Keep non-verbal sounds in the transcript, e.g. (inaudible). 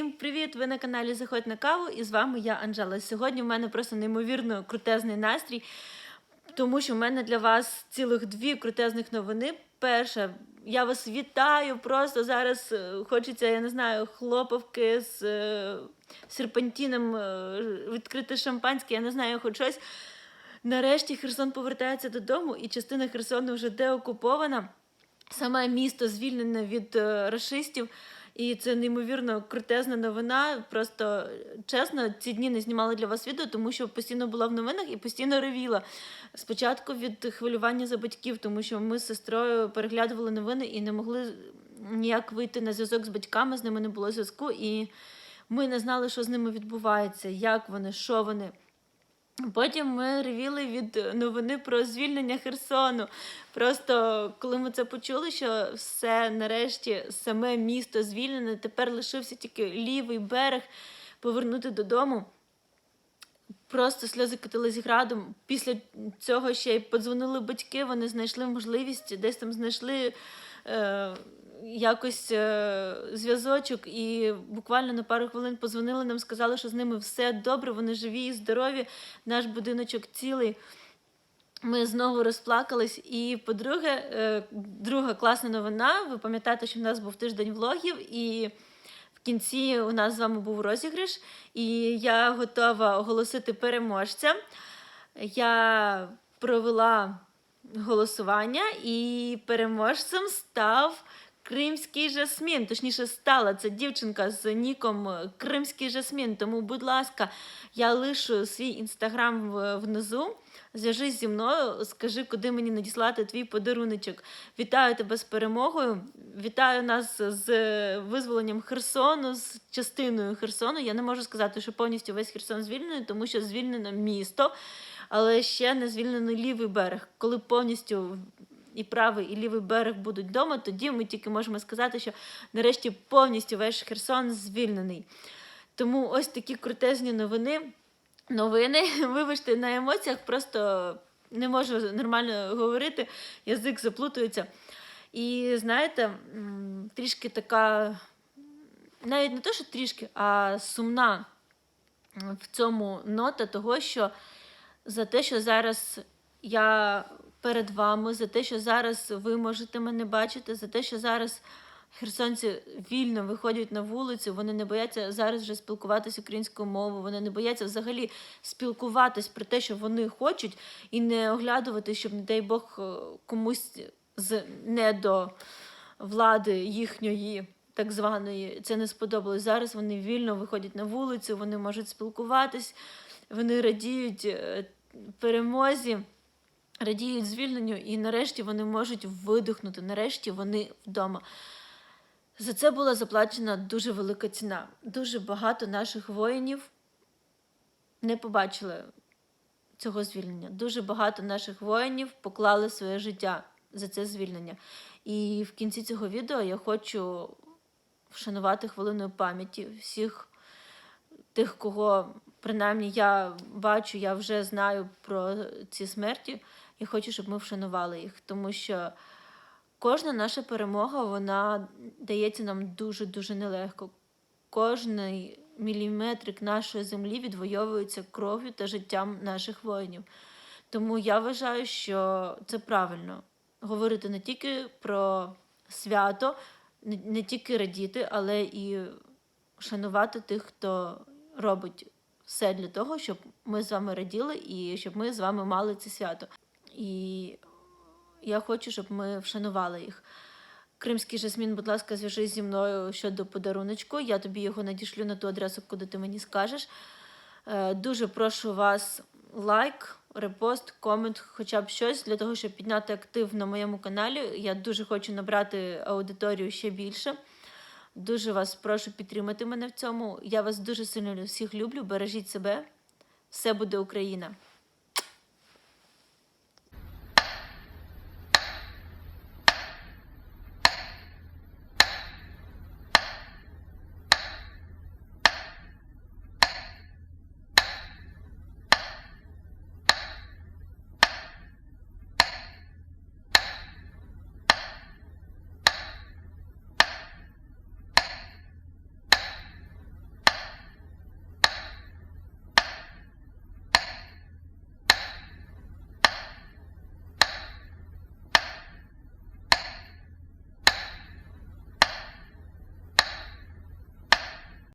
привіт! Ви на каналі Заходь на каву і з вами я Анжела. Сьогодні в мене просто неймовірно крутезний настрій, тому що в мене для вас цілих дві крутезних новини. Перша, я вас вітаю. Просто зараз е, хочеться, я не знаю, хлопавки з е, серпантином, е, відкрити шампанське, я не знаю, хоч щось. Нарешті Херсон повертається додому, і частина Херсону вже деокупована. Саме місто звільнене від рашистів. І це неймовірно крутезна новина. Просто чесно, ці дні не знімала для вас відео, тому що постійно була в новинах і постійно ревіла. Спочатку від хвилювання за батьків, тому що ми з сестрою переглядували новини і не могли ніяк вийти на зв'язок з батьками, з ними не було зв'язку, і ми не знали, що з ними відбувається, як вони, що вони. Потім ми ревіли від новини про звільнення Херсону. Просто коли ми це почули, що все нарешті саме місто звільнене, тепер лишився тільки лівий берег повернути додому. Просто сльози катились градом. Після цього ще й подзвонили батьки, вони знайшли можливість, десь там знайшли е, якось е, зв'язочок, і буквально на пару хвилин подзвонили нам, сказали, що з ними все добре, вони живі і здорові, наш будиночок цілий. Ми знову розплакались. І, по-друге, е, друга класна новина. Ви пам'ятаєте, що в нас був тиждень влогів, і кінці у нас з вами був розіграш, і я готова оголосити переможця. Я провела голосування, і переможцем став Кримський жасмін. Точніше, стала це дівчинка з ніком Кримський жасмін. Тому, будь ласка, я лишу свій інстаграм внизу. Зв'яжись зі мною, скажи, куди мені надіслати твій подаруночок. Вітаю тебе з перемогою. Вітаю нас з визволенням Херсону, з частиною Херсону. Я не можу сказати, що повністю весь Херсон звільнений, тому що звільнено місто, але ще не звільнений лівий берег. Коли повністю і правий, і лівий берег будуть вдома, тоді ми тільки можемо сказати, що нарешті повністю весь Херсон звільнений. Тому ось такі крутезні новини. Новини, (laughs) вибачте, на емоціях просто не можу нормально говорити, язик заплутується. І знаєте, трішки така, навіть не то, що трішки, а сумна в цьому нота того, що за те, що зараз я перед вами, за те, що зараз ви можете мене бачити, за те, що зараз херсонці вільно виходять на вулицю, вони не бояться зараз вже спілкуватися українською мовою, вони не бояться взагалі спілкуватись про те, що вони хочуть, і не оглядувати, щоб, не дай Бог, е, комусь з не до влади їхньої. Так званої, це не сподобалось. Зараз вони вільно виходять на вулицю, вони можуть спілкуватись, вони радіють е, перемозі, радіють звільненню, і нарешті вони можуть видихнути. Нарешті вони вдома. За це була заплачена дуже велика ціна. Дуже багато наших воїнів не побачили цього звільнення. Дуже багато наших воїнів поклали своє життя за це звільнення. І в кінці цього відео я хочу вшанувати хвилиною пам'яті всіх тих, кого принаймні я бачу, я вже знаю про ці смерті, і хочу, щоб ми вшанували їх, тому що кожна наша перемога вона дається нам дуже дуже нелегко. Кожний міліметрик нашої землі відвоюється кров'ю та життям наших воїнів. Тому я вважаю, що це правильно говорити не тільки про свято, не тільки радіти, але і шанувати тих, хто робить все для того, щоб ми з вами раділи і щоб ми з вами мали це свято. І я хочу, щоб ми вшанували їх. Кримський жасмін, будь ласка, зв'яжись зі мною щодо подаруночку. Я тобі його надішлю на ту адресу, куди ти мені скажеш. Е, Дуже прошу вас лайк, репост, комент, хоча б щось для того, щоб підняти актив на моєму каналі. Я дуже хочу набрати аудиторію ще більше. Дуже вас прошу підтримати мене в цьому. Я вас дуже сильно всіх люблю. Бережіть себе. Все буде Україна!